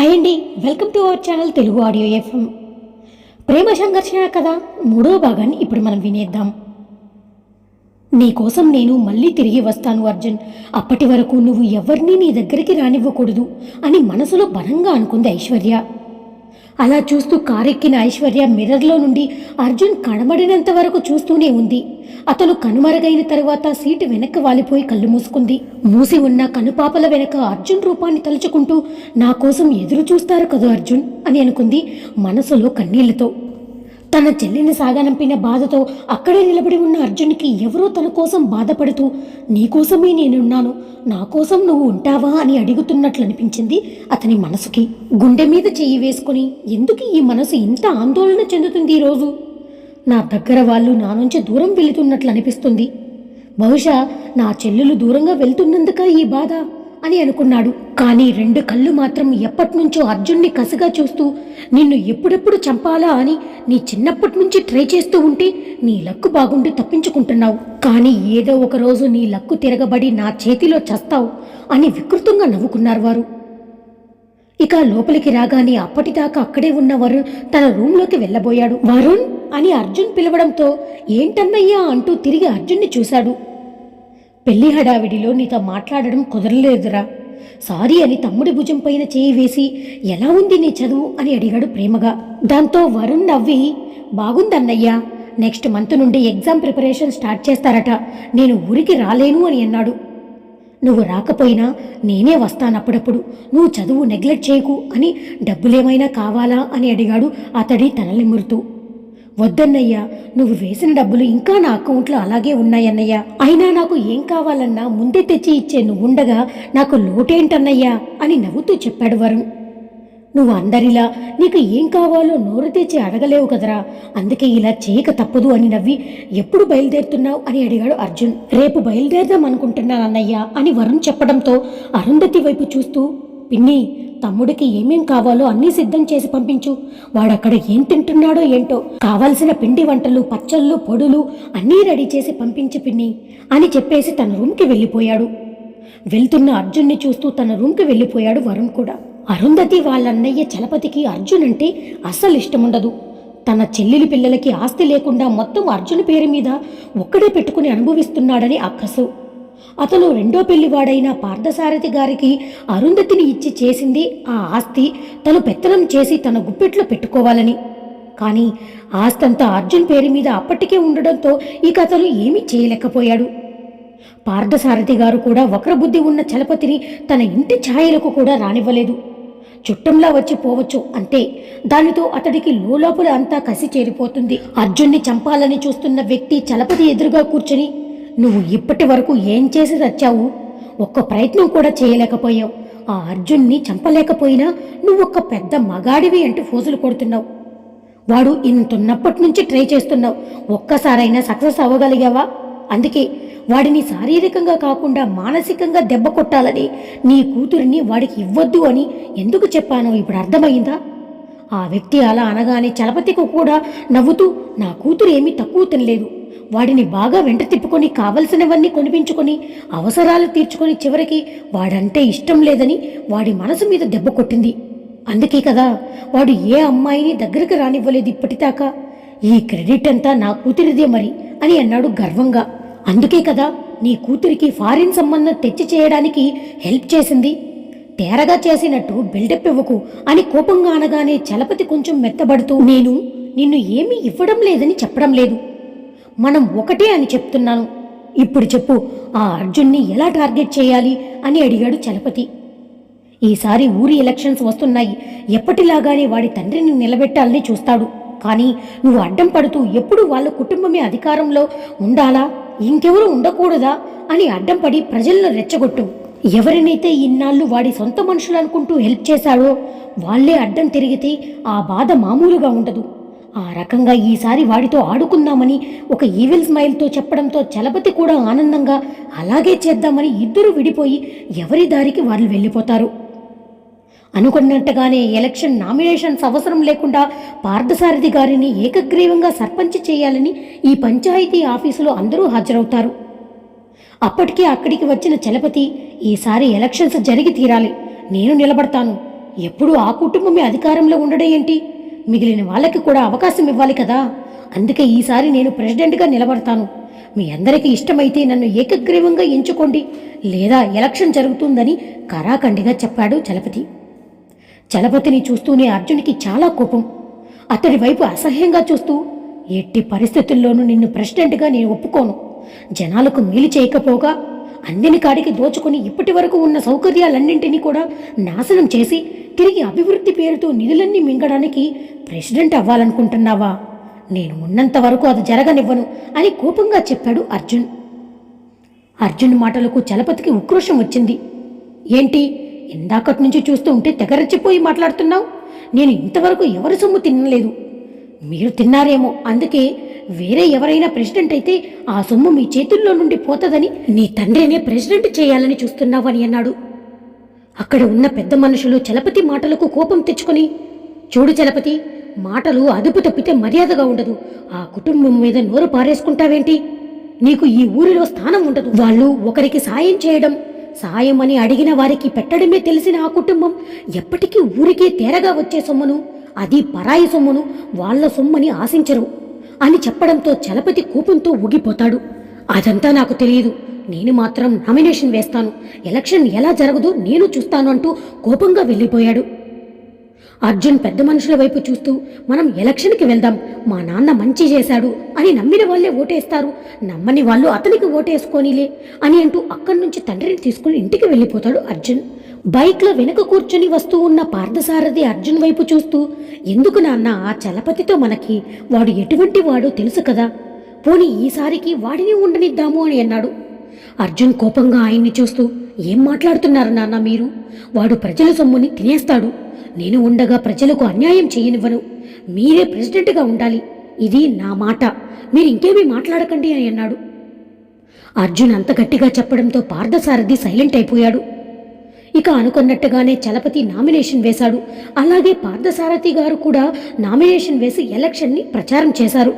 Hi అండి welcome to our channel Telugu audio FM. ప్రేమ సంఘర్షణ కథ మూడో భాగాన్ని ఇప్పుడు మనం వినేద్దాం. నీకోసం నేను మళ్ళీ తిరిగి వస్తాను అర్జున్. అప్పటి వరకు నువ్వు ఎవరిని నీ దగ్గరికి రానివ్వకూడదు అని మనసులో బలంగా అనుకుంది ఐశ్వర్య. అలా చూస్తూ కారెక్కిన ఐశ్వర్య మిర్రర్లో నుండి అర్జున్ కనబడినంత వరకు చూస్తూనే ఉంది. అతను కనుమరుగైన తరువాత సీటు వెనక్కి వాలిపోయి కళ్ళు మూసుకుంది. మూసి ఉన్న కనుపాపల వెనక అర్జున్ రూపాన్ని తలుచుకుంటూ నా కోసం ఎదురు చూస్తారు కదా అర్జున్? అని అనుకుంది మనసులో కన్నీళ్ళతో. తన చెల్లిని సాగనంపిన బాధతో అక్కడే నిలబడి ఉన్న అర్జున్కి ఎవరో తన కోసం బాధపడుతూ నీకోసమే నేనున్నాను నా కోసం నువ్వు ఉంటావా? అని అడుగుతున్నట్లు అనిపించింది అతని మనసుకి. గుండె మీద చెయ్యి వేసుకుని ఎందుకు ఈ మనసు ఇంత ఆందోళన చెందుతుంది ఈరోజు నా దగ్గర వాళ్ళు నా నుంచి దూరం వెళుతున్నట్లు అనిపిస్తుంది. బహుశా నా చెల్లెలు దూరంగా వెళ్తున్నందుక ఈ బాధ. అని అనుకున్నాడు. కానీ రెండు కళ్ళు మాత్రం ఎప్పటినుంచో అర్జున్ని కసిగా చూస్తూ నిన్ను ఎప్పుడెప్పుడు చంపాలా అని నీ చిన్నప్పటి నుంచి ట్రై చేస్తూ ఉంటే నీ లక్కు బాగుండి తప్పించుకుంటున్నావు. కానీ ఏదో ఒక రోజు నీ లక్కు తిరగబడి నా చేతిలో చస్తావు అని వికృతంగా నవ్వుకున్నారు వారు. ఇక లోపలికి రాగానే అప్పటిదాకా అక్కడే ఉన్న వరుణ్ తన రూంలోకి వెళ్ళబోయాడు. వరుణ్ అని అర్జున్ పిలవడంతో ఏంటన్నయ్యా అంటూ తిరిగి అర్జున్ని చూశాడు. పెళ్ళి హడావిడిలో నీతో మాట్లాడడం కుదరలేదురా. సారీ అని తమ్ముడి భుజం పైన చేయి వేసి ఎలా ఉంది నీ చదువు? అని అడిగాడు ప్రేమగా. దాంతో వరుణ్ నవ్వి బాగుందన్నయ్యా నెక్స్ట్ మంత్ నుండి ఎగ్జామ్ ప్రిపరేషన్ స్టార్ట్ చేస్తారట. నేను ఊరికి రాలేను అని అన్నాడు. నువ్వు రాకపోయినా నేనే వస్తాను అప్పుడప్పుడు నువ్వు చదువు నెగ్లెక్ట్ చేయకు అని డబ్బులేమైనా కావాలా? అని అడిగాడు అతడి తలలిమురుతూ వద్దన్నయ్యా నువ్వు వేసిన డబ్బులు ఇంకా నా అకౌంట్లో అలాగే ఉన్నాయన్నయ్యా. అయినా నాకు ఏం కావాలన్నా ముందే తెచ్చి ఇచ్చే నువ్వుండగా నాకు లోటేంటన్నయ్యా అని నవ్వుతూ చెప్పాడు వరుణ్. నువ్వు అందరిలా నీకు ఏం కావాలో నోరు తెచ్చి అడగలేవు కదరా. అందుకే ఇలా చేయక తప్పదు అని నవ్వి ఎప్పుడు బయలుదేరుతున్నావు అని అడిగాడు అర్జున్. రేపు బయలుదేరదాం అనుకుంటున్నాను అన్నయ్య అని వరుణ్ చెప్పడంతో అరుంధతి వైపు చూస్తూ పిన్ని తమ్ముడికి ఏమేం కావాలో అన్నీ సిద్ధం చేసి పంపించు. వాడక్కడ ఏం తింటున్నాడో ఏంటో. కావాల్సిన పిండి వంటలు పచ్చళ్ళు పొడులు అన్నీ రెడీ చేసి పంపించు పిన్ని అని చెప్పేసి తన రూమ్కి వెళ్ళిపోయాడు. వెళ్తున్న అర్జున్ని చూస్తూ తన రూమ్కి వెళ్ళిపోయాడు వరుణ్ కూడా. అరుంధతి వాళ్ళన్నయ్య చలపతికి అర్జున్ అంటే అస్సలు ఇష్టముండదు. తన చెల్లెలి పిల్లలకి ఆస్తి లేకుండా మొత్తం అర్జున్ పేరు మీద ఒక్కడే పెట్టుకుని అనుభవిస్తున్నాడని అక్కసు. అతను రెండో పెళ్ళివాడైన పార్థసారథి గారికి అరుంధతిని ఇచ్చి చేసింది ఆ ఆస్తి తను పెత్తనం చేసి తన గుప్పెట్లో పెట్టుకోవాలని. కానీ ఆస్తంతా అర్జున్ పేరు మీద అప్పటికే ఉండడంతో ఇక అతను ఏమీ చేయలేకపోయాడు. పార్థసారథి గారు కూడా వక్రబుద్ధి ఉన్న చలపతిని తన ఇంటి ఛాయలకు కూడా రానివ్వలేదు. చుట్టంలా వచ్చి పోవచ్చు అంతే దానితో అతడికి లోలోపల అంతా కసి చేరిపోతుంది. అర్జున్ని చంపాలని చూస్తున్న వ్యక్తి చలపతి ఎదురుగా కూర్చొని నువ్వు ఇప్పటి వరకు ఏం చేసి తెచ్చావు ఒక్క ప్రయత్నం కూడా చేయలేకపోయావు. ఆ అర్జున్ని చంపలేకపోయినా నువ్వు ఒక పెద్ద మగాడివి అంటూ ఫోజులు కొడుతున్నావు. వాడు ఇంతున్నప్పటి నుంచి ట్రై చేస్తున్నావు. ఒక్కసారైనా సక్సెస్ అవ్వగలిగావా? అందుకే వాడిని శారీరకంగా కాకుండా మానసికంగా దెబ్బ కొట్టాలని నీ కూతురిని వాడికి ఇవ్వద్దు అని ఎందుకు చెప్పానో ఇప్పుడు అర్థమైందా? ఆ వ్యక్తి అలా అనగానే చలపతికి కూడా నవ్వుతూ నా కూతురు ఏమీ తక్కువ తినలేదు. వాడిని బాగా వెంట తిప్పుకొని కావలసినవన్నీ కొనిపించుకొని అవసరాలు తీర్చుకొని చివరికి వాడంటే ఇష్టం లేదని వాడి మనసు మీద దెబ్బ కొట్టింది. అందుకే కదా వాడు ఏ అమ్మాయిని దగ్గరికి రానివ్వలేదు ఇప్పటిదాకా. ఈ క్రెడిట్ అంతా నా కూతురిదే మరి అని అన్నాడు గర్వంగా. అందుకే కదా నీ కూతురికి ఫారిన్ సంబంధం తెచ్చి చేయడానికి హెల్ప్ చేసింది. తేరగా చేసినట్టు బిల్డప్ ఇవ్వకు అని కోపంగా అనగానే చలపతి కొంచెం మెత్తబడుతూ నేను నిన్ను ఏమీ ఇవ్వడం లేదని చెప్పడం లేదు. మనం ఒకటే అని చెప్తున్నాను. ఇప్పుడు చెప్పు ఆ అర్జున్ని ఎలా టార్గెట్ చేయాలి అని అడిగాడు చలపతి. ఈసారి ఊరి ఎలక్షన్స్ వస్తున్నాయి. ఎప్పటిలాగానే వాడి తండ్రిని నిలబెట్టాలని చూస్తాడు. కానీ నువ్వు అడ్డం పడుతూ ఎప్పుడు వాళ్ళ కుటుంబమే అధికారంలో ఉండాలా? ఇంకెవరు ఉండకూడదా? అని అడ్డం పడి ప్రజలను రెచ్చగొట్టు. ఎవరినైతే ఇన్నాళ్ళు వాడి సొంత మనుషులు అనుకుంటూ హెల్ప్ చేశాడో వాళ్ళే అడ్డం తిరిగితే ఆ బాధ మామూలుగా ఉండదు. ఆ రకంగా ఈసారి వాడితో ఆడుకుందామని ఒక ఈవిల్ స్మైల్తో చెప్పడంతో చలపతి కూడా ఆనందంగా అలాగే చేద్దామని ఇద్దరు విడిపోయి ఎవరి దారికి వాళ్ళు వెళ్ళిపోతారు. అనుకున్నట్టుగానే ఎలక్షన్ నామినేషన్స్ అవసరం లేకుండా పార్థసారథి గారిని ఏకగ్రీవంగా సర్పంచ్ చేయాలని ఈ పంచాయతీ ఆఫీసులో అందరూ హాజరవుతారు. అప్పటికే అక్కడికి వచ్చిన చలపతి ఈసారి ఎలక్షన్స్ జరిగి తీరాలి. నేను నిలబడతాను. ఎప్పుడు ఆ కుటుంబమే అధికారంలో ఉండడం ఏంటి? మిగిలిన వాళ్ళకి కూడా అవకాశం ఇవ్వాలి కదా? అందుకే ఈసారి నేను ప్రెసిడెంట్గా నిలబడతాను. మీ అందరికీ ఇష్టమైతే నన్ను ఏకగ్రీవంగా ఎంచుకోండి. లేదా ఎలక్షన్ జరుగుతుందని కరాఖండిగా చెప్పాడు చలపతి. చలపతిని చూస్తూనే అర్జునికి చాలా కోపం. అతడి వైపు అసహ్యంగా చూస్తూ ఎట్టి పరిస్థితుల్లోనూ నిన్ను ప్రెసిడెంట్గా నేను ఒప్పుకోను. జనాలకు మేలు చేయకపోగా అందిన కాడికి దోచుకుని ఇప్పటి వరకు ఉన్న సౌకర్యాలన్నింటినీ కూడా నాశనం చేసి తిరిగి అభివృద్ధి పేరుతో నిధులన్నీ మింగడానికి ప్రెసిడెంట్ అవ్వాలనుకుంటున్నావా? నేను ఉన్నంత వరకు అది జరగనివ్వను అని కోపంగా చెప్పాడు అర్జున్. అర్జున్ మాటలకు చలపతికి ఉక్రోషం వచ్చింది. ఏంటి ఇందాకటి నుంచి చూస్తూ ఉంటే తెగరచ్చిపోయి మాట్లాడుతున్నావు? నేను ఇంతవరకు ఎవరి సొమ్ము తినలేదు. మీరు తిన్నారేమో అందుకే వేరే ఎవరైనా ప్రెసిడెంట్ అయితే ఆ సొమ్ము మీ చేతుల్లో నుండి పోతదని నీ తండ్రినే ప్రెసిడెంట్ చేయాలని చూస్తున్నావని అన్నాడు. అక్కడ ఉన్న పెద్ద మనుషులు చలపతి మాటలకు కోపం తెచ్చుకొని చూడు చలపతి మాటలు అదుపు తప్పితే మర్యాదగా ఉండదు. ఆ కుటుంబం మీద నోరు పారేసుకుంటావేంటి? నీకు ఈ ఊరిలో స్థానం ఉండదు. వాళ్ళు ఒకరికి సాయం చేయడం సాయం అని అడిగిన వారికి పెట్టడమే తెలిసిన ఆ కుటుంబం ఎప్పటికీ ఊరికే తేరగా వచ్చే సొమ్మును అది పరాయి సొమ్మును వాళ్ళ సొమ్మని ఆశించరు. అని చెప్పడంతో చలపతి కోపంతో ఊగిపోతాడు. అదంతా నాకు తెలియదు. నేను మాత్రం నామినేషన్ వేస్తాను. ఎలక్షన్ ఎలా జరగదో నేను చూస్తాను అంటూ కోపంగా వెళ్ళిపోయాడు. అర్జున్ పెద్ద మనుషుల వైపు చూస్తూ మనం ఎలక్షన్కి వెళ్దాం మా నాన్న మంచి చేశాడు అని నమ్మిన వాళ్ళే ఓటేస్తారు. నమ్మని వాళ్ళు అతనికి ఓటేసుకోనిలే అని అంటూ అక్కడి నుంచి తండ్రిని తీసుకుని ఇంటికి వెళ్ళిపోతాడు అర్జున్. బైక్లో వెనుక కూర్చొని వస్తూ ఉన్న పార్థసారథి అర్జున్ వైపు చూస్తూ ఎందుకు నాన్న ఆ చలపతితో మనకి వాడు ఎటువంటి వాడో తెలుసు కదా. పోనీ ఈసారికి వాడిని ఉండనిద్దాము అని అన్నాడు. అర్జున్ కోపంగా ఆయన్ని చూస్తూ ఏం మాట్లాడుతున్నారు నాన్న మీరు? వాడు ప్రజల సొమ్ముని తినేస్తాడు. నేను ఉండగా ప్రజలకు అన్యాయం చేయనివ్వను. మీరే ప్రెసిడెంట్గా ఉండాలి. ఇది నా మాట. మీరు ఇంకేమీ మాట్లాడకండి అని అన్నాడు. అర్జున్ అంత గట్టిగా చెప్పడంతో పార్థసారథి సైలెంట్ అయిపోయాడు. ఇక అనుకున్నట్టుగానే చలపతి నామినేషన్ వేశాడు. అలాగే పార్థసారథి గారు కూడా నామినేషన్ వేసి ఎలక్షన్ని ప్రచారం చేశారు.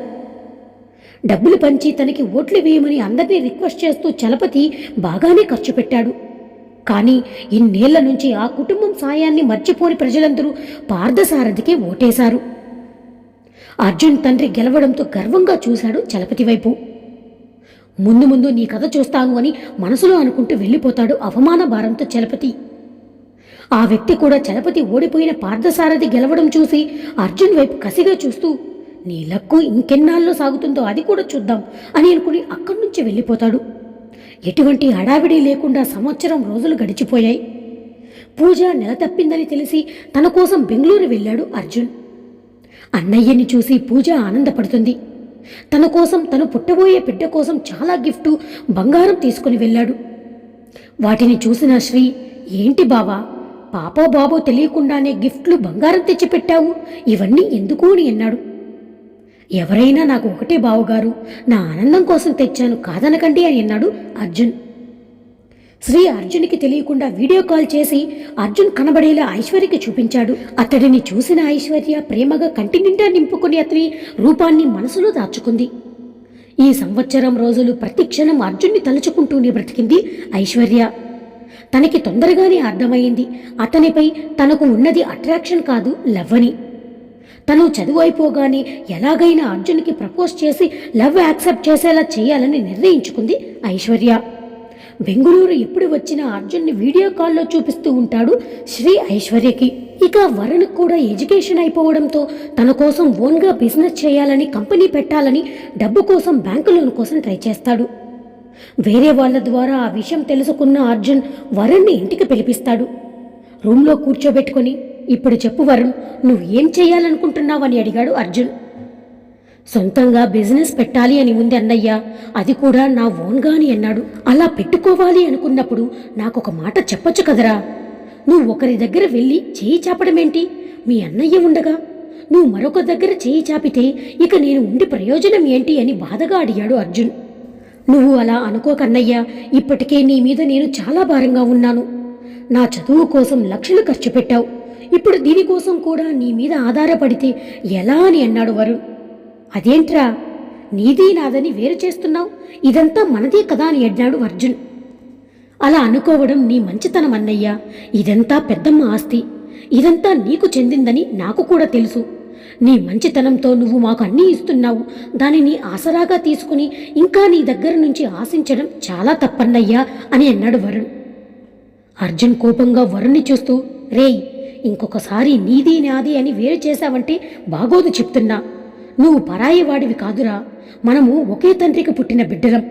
డబ్బులు పంచి తనకి ఓట్లు వేయమని అందరినీ రిక్వెస్ట్ చేస్తూ చలపతి బాగానే ఖర్చు పెట్టాడు. కానీ ఇన్నేళ్ళ నుంచి ఆ కుటుంబం సాయాన్ని మర్చిపోని ప్రజలందరూ పార్థసారథికే ఓటేశారు. అర్జున్ తండ్రి గెలవడంతో గర్వంగా చూశాడు చలపతి వైపు. ముందు ముందు నీ కథ చూస్తాను అని మనసులో అనుకుంటూ వెళ్ళిపోతాడు అవమాన భారంతో చలపతి. ఆ వ్యక్తి కూడా చలపతి ఓడిపోయిన పార్థసారథి గెలవడం చూసి అర్జున్ వైపు కసిగా చూస్తూ నీ లక్కు ఇంకెన్నాళ్ళలో సాగుతుందో అది కూడా చూద్దాం అని అనుకుని అక్కడి నుంచి వెళ్ళిపోతాడు. ఎటువంటి హడావిడి లేకుండా సంవత్సరం రోజులు గడిచిపోయాయి. పూజ నెల తప్పిందని తెలిసి తన కోసం బెంగళూరు వెళ్ళాడు అర్జున్. అన్నయ్యని చూసి పూజ ఆనందపడుతుంది. తన కోసం తను పుట్టబోయే బిడ్డ కోసం చాలా గిఫ్టు బంగారం తీసుకుని వెళ్ళాడు. వాటిని చూసిన శ్రీ ఏంటి బావా పాపో బాబో తెలియకుండానే గిఫ్ట్లు బంగారం తెచ్చిపెట్టావు? ఇవన్నీ ఎందుకు? అని అన్నాడు. ఎవరైనా నాకు ఒకటే బావగారు నా ఆనందం కోసం తెచ్చాను కాదనకండి అని అన్నాడు అర్జున్. శ్రీ అర్జున్కి తెలియకుండా వీడియో కాల్ చేసి అర్జున్ కనబడేలా ఐశ్వర్యకి చూపించాడు. అతడిని చూసిన ఐశ్వర్య ప్రేమగా కంటి నిండా నింపుకుని అతని రూపాన్ని మనసులో దాచుకుంది. ఈ సంవత్సరం రోజులు ప్రతి క్షణం అర్జున్ని తలుచుకుంటూనే బ్రతికింది ఐశ్వర్య. తనకి తొందరగానే అర్థమైంది. అతనిపై తనకు ఉన్నది అట్రాక్షన్ కాదు లవ్ అని తను చదువు అయిపోగానే ఎలాగైనా అర్జున్కి ప్రపోజ్ చేసి లవ్ యాక్సెప్ట్ చేసేలా చేయాలని నిర్ణయించుకుంది ఐశ్వర్య. బెంగుళూరు ఎప్పుడు వచ్చినా అర్జున్ని వీడియో కాల్లో చూపిస్తూ ఉంటాడు శ్రీ ఐశ్వర్యకి. ఇక వరుణ్ కూడా ఎడ్యుకేషన్ అయిపోవడంతో తన కోసం ఓన్గా బిజినెస్ చేయాలని కంపెనీ పెట్టాలని డబ్బు కోసం బ్యాంకు లోన్ కోసం ట్రై చేస్తాడు. వేరే వాళ్ళ ద్వారా ఆ విషయం తెలుసుకున్న అర్జున్ వరుణ్ని ఇంటికి పిలిపిస్తాడు. రూమ్లో కూర్చోబెట్టుకొని ఇప్పుడు చెప్పు వరుణ్ నువ్వు ఏం చేయాలనుకుంటున్నావని అడిగాడు అర్జున్. సొంతంగా బిజినెస్ పెట్టాలి అని ఉంది అన్నయ్య. అది కూడా నా ఓన్గా అని అన్నాడు. అలా పెట్టుకోవాలి అనుకున్నప్పుడు నాకు ఒక మాట చెప్పొచ్చు కదరా. నువ్వు ఒకరి దగ్గర వెళ్ళి చేయి చాపడమేంటి? మీ అన్నయ్య ఉండగా. నువ్వు మరొక దగ్గర చేయి చాపితే ఇక నేను ఉండి ప్రయోజనం ఏంటి అని బాధగా అడిగాడు అర్జున్. నువ్వు అలా అనుకోకన్నయ్యా ఇప్పటికే నీ మీద నేను చాలా భారంగా ఉన్నాను. నా చదువు కోసం లక్షలు ఖర్చు పెట్టావు. ఇప్పుడు దీనికోసం కూడా నీ మీద ఆధారపడితే ఎలా అని అన్నాడు వరుణ్. అదేంట్రా? నీది నాదని వేరు చేస్తున్నావు? ఇదంతా మనదే కదా అని అడ్డాడు అర్జున్. అలా అనుకోవడం నీ మంచితనం అన్నయ్యా. ఇదంతా పెద్దమ్మ ఆస్తి. ఇదంతా నీకు చెందిందని నాకు కూడా తెలుసు. నీ మంచితనంతో నువ్వు మాకు అన్నీ ఇస్తున్నావు. దానిని ఆసరాగా తీసుకుని ఇంకా నీ దగ్గర నుంచి ఆశించడం చాలా తప్పన్నయ్యా అని అన్నాడు వరుణ్. అర్జున్ కోపంగా వరుణ్ణి చూస్తూ రేయ్ ఇంకొకసారి నీది నాది అని వేరు చేశావంటే బాగోదు చెప్తున్నా. నువ్వు పరాయి వాడివి కాదురా. మనము ఒకే తండ్రికి పుట్టిన బిడ్డలం.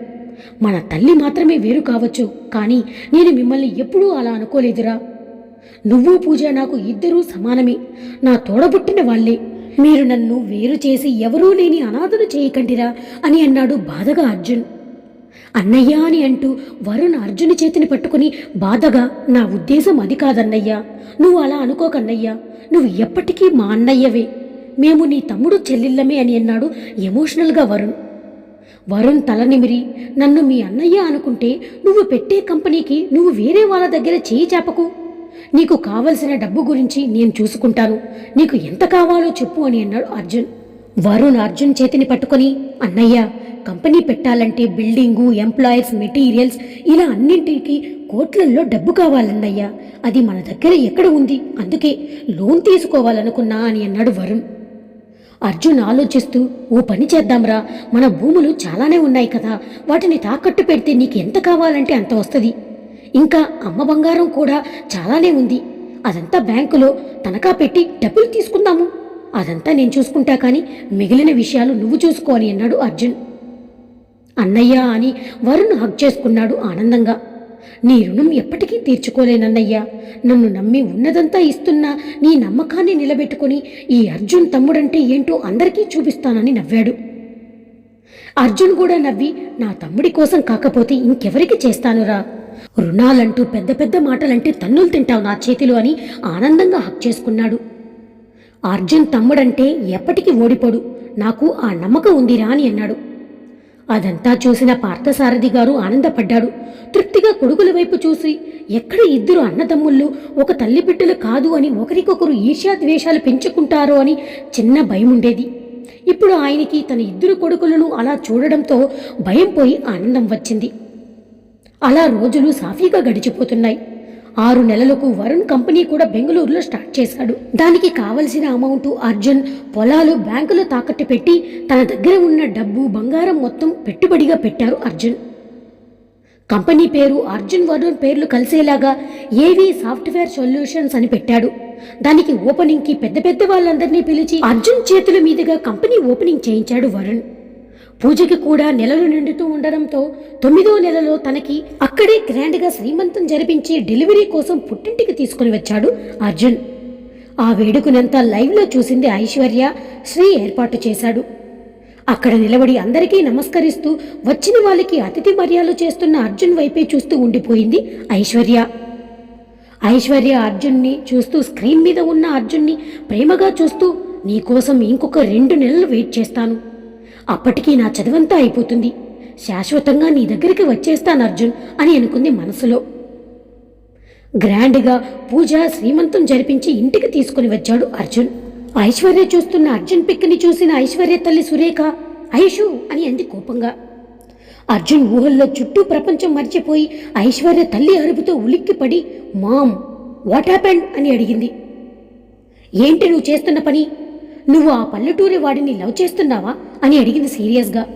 మన తల్లి మాత్రమే వేరు కావచ్చు కానీ నేను మిమ్మల్ని ఎప్పుడూ అలా అనుకోలేదురా. నువ్వు పూజ నాకు ఇద్దరూ సమానమే. నా తోడబుట్టిన వాళ్ళే. మీరు నన్ను వేరు చేసి ఎవరూ లేని అనాథను చేయకండిరా అని అన్నాడు బాధగా అర్జున్. అన్నయ్య అని అంటూ వరుణ్ అర్జుని చేతిని పట్టుకుని బాధగా నా ఉద్దేశం అది కాదన్నయ్యా. నువ్వు అలా అనుకోకన్నయ్యా. నువ్వు ఎప్పటికీ మా అన్నయ్యవే. మేము నీ తమ్ముడు చెల్లిళ్ళమే అని అన్నాడు ఎమోషనల్గా వరుణ్. వరుణ్ తల నిమిరి నన్ను మీ అన్నయ్య అనుకుంటే నువ్వు పెట్టే కంపెనీకి నువ్వు వేరే వాళ్ళ దగ్గర చేయి చేపకు. నీకు కావలసిన డబ్బు గురించి నేను చూసుకుంటాను. నీకు ఎంత కావాలో చెప్పు అని అన్నాడు అర్జున్. వరుణ్ అర్జున్ చేతిని పట్టుకొని అన్నయ్య కంపెనీ పెట్టాలంటే బిల్డింగు ఎంప్లాయీస్ మెటీరియల్స్ ఇలా అన్నింటికి కోట్లల్లో డబ్బు కావాలన్నయ్యా. అది మన దగ్గర ఎక్కడ ఉంది? అందుకే లోన్ తీసుకోవాలనుకున్నా అని అన్నాడు వరుణ్. అర్జున్ ఆలోచిస్తూ ఓ పని చేద్దాంరా. మన భూములు చాలానే ఉన్నాయి కదా. వాటిని తాకట్టు పెడితే నీకు ఎంత కావాలంటే అంత వస్తుంది. ఇంకా అమ్మ బంగారం కూడా చాలానే ఉంది. అదంతా బ్యాంకులో తనఖా పెట్టి డబ్బులు తీసుకుందాము. అదంతా నేను చూసుకుంటా కానీ మిగిలిన విషయాలు నువ్వు చూసుకోవాలి అన్నాడు అర్జున్. అన్నయ్య అని వరుణ్ హక్ చేసుకున్నాడు ఆనందంగా. నీ రుణం ఎప్పటికీ తీర్చుకోలేనన్నయ్యా. నన్ను నమ్మి ఉన్నదంతా ఇస్తున్నా నీ నమ్మకాన్ని నిలబెట్టుకుని ఈ అర్జున్ తమ్ముడంటే ఏంటో అందరికీ చూపిస్తానని నవ్వాడు. అర్జున్ కూడా నవ్వి నా తమ్ముడి కోసం కాకపోతే ఇంకెవరికి చేస్తానురా? రుణాలంటూ పెద్ద పెద్ద మాటలంటే తన్నులు తింటావు నా చేతిలో అని ఆనందంగా హక్ చేసుకున్నాడు. అర్జున్ తమ్ముడంటే ఎప్పటికీ ఓడిపోడు. నాకు ఆ నమ్మకం ఉందిరా అని అన్నాడు. అదంతా చూసిన పార్థసారథి గారు ఆనందపడ్డాడు. తృప్తిగా కొడుకుల వైపు చూసి ఎక్కడ ఇద్దరు అన్నదమ్ముళ్ళు ఒక తల్లి బిడ్డలు కాదు అని ఒకరికొకరు ఈర్ష్యాద్వేషాలు పెంచుకుంటారో అని చిన్న భయం ఉండేది ఇప్పుడు ఆయనకి తన ఇద్దరు కొడుకులను అలా చూడడంతో భయం పోయి ఆనందం వచ్చింది. అలా రోజులు సాఫీగా గడిచిపోతున్నాయి. ఆరు నెలలకు వరుణ్ కంపెనీ కూడా బెంగళూరులో స్టార్ట్ చేశాడు. దానికి కావలసిన అమౌంట్ అర్జున్ పొలాలు బ్యాంకులో తాకట్టు పెట్టి తన దగ్గర ఉన్న డబ్బు బంగారం మొత్తం పెట్టుబడిగా పెట్టారు అర్జున్. కంపెనీ పేరు అర్జున్ వరుణ్ పేర్లు కలిసేలాగా ఏవి సాఫ్ట్వేర్ సొల్యూషన్స్ అని పెట్టాడు. దానికి ఓపెనింగ్కి పెద్ద పెద్ద వాళ్ళందరినీ పిలిచి అర్జున్ చేతుల మీదుగా కంపెనీ ఓపెనింగ్ చేయించాడు వరుణ్. పూజకి కూడా నెలలు నిండుతూ ఉండడంతో తొమ్మిదో నెలలో తనకి అక్కడే గ్రాండ్గా శ్రీమంతం జరిపించి డెలివరీ కోసం పుట్టింటికి తీసుకుని వచ్చాడు అర్జున్. ఆ వేడుకనంతా లైవ్లో చూసింది ఐశ్వర్య శ్రీ ఏర్పాటు చేశాడు. అక్కడ నిలబడి అందరికీ నమస్కరిస్తూ వచ్చిన వాళ్ళకి అతిథి మర్యాదలు చేస్తున్న అర్జున్ వైపే చూస్తూ ఉండిపోయింది ఐశ్వర్య. ఐశ్వర్య అర్జున్ని చూస్తూ స్క్రీన్ మీద ఉన్న అర్జున్ని ప్రేమగా చూస్తూ నీకోసం ఇంకొక రెండు నెలలు వెయిట్ చేస్తాను. అప్పటికీ నా చదువంతా అయిపోతుంది. శాశ్వతంగా నీ దగ్గరికి వచ్చేస్తాను అర్జున్ అని అనుకుంది మనసులో. గ్రాండ్గా పూజ శ్రీమంతం జరిపించి ఇంటికి తీసుకుని వచ్చాడు అర్జున్. ఐశ్వర్య చూస్తున్న అర్జున్ పిక్ని చూసిన ఐశ్వర్య తల్లి సురేఖ ఐషు అని అంది కోపంగా. అర్జున్ ఊహల్లో చుట్టూ ప్రపంచం మర్చిపోయి ఐశ్వర్య తల్లి అరుపుతో ఉలిక్కిపడి మామ్ వాట్ హ్యాపెండ్? అని అడిగింది. ఏంటి నువ్వు చేస్తున్న పని? నువ్వు ఆ పల్లెటూరి వాడిని లవ్ చేస్తున్నావా అని అడిగింది సీరియస్గా.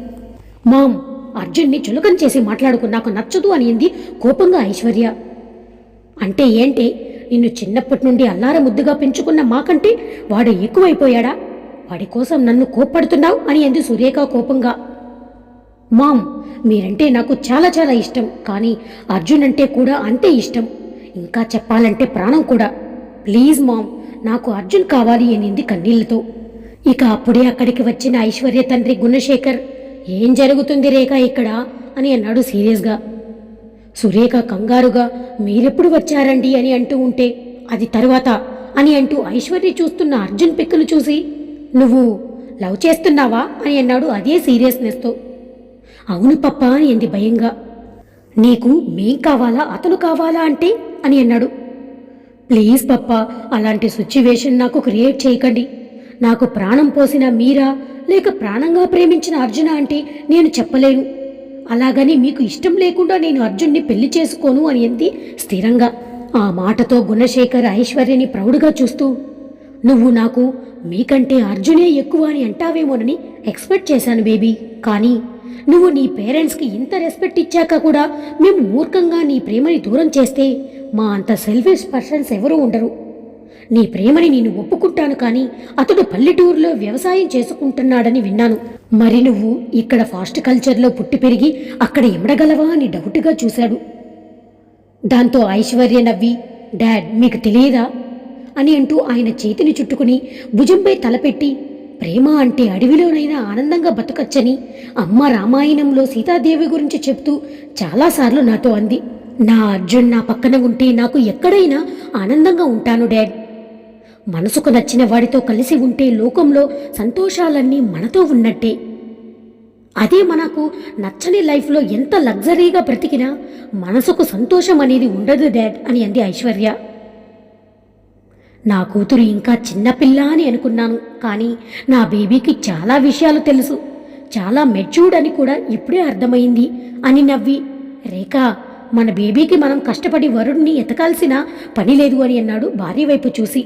మామ్ అర్జున్ని చులకం చేసి మాట్లాడుకు నాకు నచ్చదు అనింది కోపంగా ఐశ్వర్య. అంటే ఏంటి? నిన్ను చిన్నప్పటి నుండి అల్లార ముద్దుగా పెంచుకున్న మాకంటే వాడు ఎక్కువైపోయాడా? వాడి కోసం నన్ను కోప్పడుతున్నావు అని అంది సురేఖ కోపంగా. మామ్ మీరంటే నాకు చాలా చాలా ఇష్టం కానీ అర్జున్ అంటే కూడా అంతే ఇష్టం. ఇంకా చెప్పాలంటే ప్రాణం కూడా. ప్లీజ్ మామ్ నాకు అర్జున్ కావాలి అనింది కన్నీళ్ళతో. ఇక అప్పుడే అక్కడికి వచ్చిన ఐశ్వర్య తండ్రి గుణశేఖర్ ఏం జరుగుతుంది రేఖ ఇక్కడ? అని అన్నాడు సీరియస్గా. సురేఖ కంగారుగా మీరెప్పుడు వచ్చారండి? అని అంటూ ఉంటే అది తరువాత అని అంటూ ఐశ్వర్య చూస్తున్న అర్జున్ పిక్కులు చూసి నువ్వు లవ్ చేస్తున్నావా? అని అన్నాడు అదే సీరియస్నెస్తో అవును పప్ప అని అంది భయంగా. నీకు మేం కావాలా? అతను కావాలా అంటే? అని అన్నాడు. ప్లీజ్ పప్ప అలాంటి సిచ్యువేషన్ నాకు క్రియేట్ చేయకండి. నాకు ప్రాణం పోసిన మీరా లేక ప్రాణంగా ప్రేమించిన అర్జున అంటే నేను చెప్పలేను. అలాగని మీకు ఇష్టం లేకుండా నేను అర్జున్ని పెళ్ళి చేసుకోను అని అంది స్థిరంగా. ఆ మాటతో గుణశేఖర్ ఐశ్వర్యని ప్రౌడ్గా చూస్తూ నువ్వు నాకు మీకంటే అర్జునే ఎక్కువ అని అంటావేమోనని ఎక్స్పెక్ట్ చేశాను బేబీ. కానీ నువ్వు నీ పేరెంట్స్కి ఇంత రెస్పెక్ట్ ఇచ్చాక కూడా మేము మూర్ఖంగా నీ ప్రేమని దూరం చేస్తే మా అంత సెల్ఫిష్ పర్సన్స్ ఎవరూ ఉండరు. నీ ప్రేమని నేను ఒప్పుకుంటాను కానీ అతడు పల్లెటూరులో వ్యవసాయం చేసుకుంటున్నాడని విన్నాను. మరి నువ్వు ఇక్కడ ఫాస్ట్ కల్చర్లో పుట్టి పెరిగి అక్కడ ఎమడగలవా అని డౌట్గా చూశాడు. దాంతో ఐశ్వర్య నవ్వి డాడ్ మీకు తెలియదా? అని అంటూ ఆయన చేతిని చుట్టుకుని భుజంపై తలపెట్టి ప్రేమ అంటే అడవిలోనైనా ఆనందంగా బతకచ్చని అమ్మ రామాయణంలో సీతాదేవి గురించి చెప్తూ చాలాసార్లు నాతో అంది. నా అర్జున్ నా పక్కన ఉంటే నాకు ఎక్కడైనా ఆనందంగా ఉంటాను డాడ్. మనసుకు నచ్చిన వాడితో కలిసి ఉంటే లోకంలో సంతోషాలన్నీ మనతో ఉన్నట్టే. అదే మనకు నచ్చని లైఫ్లో ఎంత లగ్జరీగా బ్రతికినా మనసుకు సంతోషం అనేది ఉండదు డాడ్ అని అంది ఐశ్వర్య. నా కూతురు ఇంకా చిన్నపిల్ల అని అనుకున్నాను కానీ నా బేబీకి చాలా విషయాలు తెలుసు. చాలా మెచ్యూర్డ్ అని కూడా ఇప్పుడే అర్థమైంది అని నవ్వి రేఖ మన బేబీకి మనం కష్టపడి వరుణ్ణి ఎతకాల్సిన పని లేదు అని అన్నాడు భార్య వైపు చూసి.